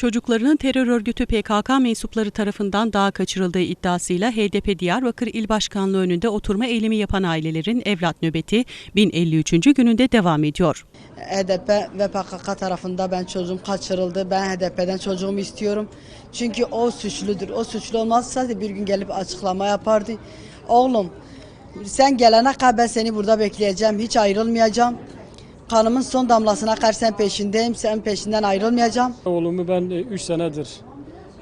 Çocuklarının terör örgütü PKK mensupları tarafından dağa kaçırıldığı iddiasıyla HDP Diyarbakır İl Başkanlığı önünde oturma eylemi yapan ailelerin evlat nöbeti 1053. gününde devam ediyor. HDP ve PKK tarafında ben çocuğum kaçırıldı. Ben HDP'den çocuğumu istiyorum. Çünkü o suçludur. O suçlu olmazsa bir gün gelip açıklama yapardı. Oğlum sen gelene kadar ben seni burada bekleyeceğim. Hiç ayrılmayacağım. Kanımın son damlasına kadar sen peşindeyim. Sen peşinden ayrılmayacağım. Oğlumu ben 3 senedir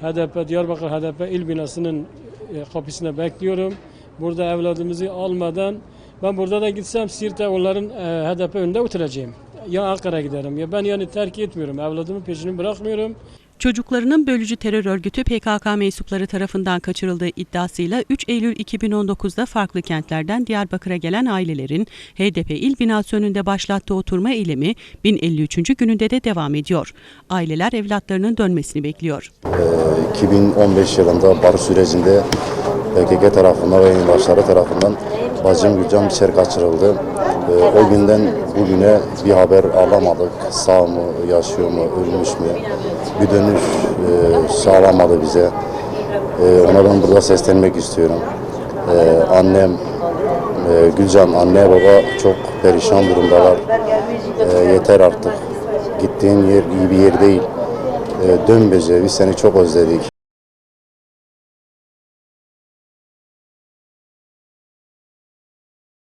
HDP Diyarbakır HDP il binasının e, kapısına bekliyorum. Burada evladımızı almadan ben burada da gitsem Siirt'te onların e, HDP önünde oturacağım. Ya Ankara'ya giderim ya ben yani terk etmiyorum. Evladımın peşini bırakmıyorum. Çocuklarının bölücü terör örgütü PKK mensupları tarafından kaçırıldığı iddiasıyla 3 Eylül 2019'da farklı kentlerden Diyarbakır'a gelen ailelerin HDP il binası önünde başlattığı oturma eylemi 1053. gününde de devam ediyor. Aileler evlatlarının dönmesini bekliyor. 2015 yılında barış sürecinde PKK tarafından ve yurttaşları tarafından bacım Gülcan Biçer kaçırıldı. Ee, O günden bugüne bir haber alamadık. Sağ mı, yaşıyor mu, ölmüş mü? Bir dönüş e, sağlamadı bize. Ee, Ona ben burada seslenmek istiyorum. Ee, Annem, e, Gülcan, anne baba çok perişan durumdalar. Ee, Yeter artık. Gittiğin yer iyi bir yer değil. Ee, Dön bize, biz seni çok özledik.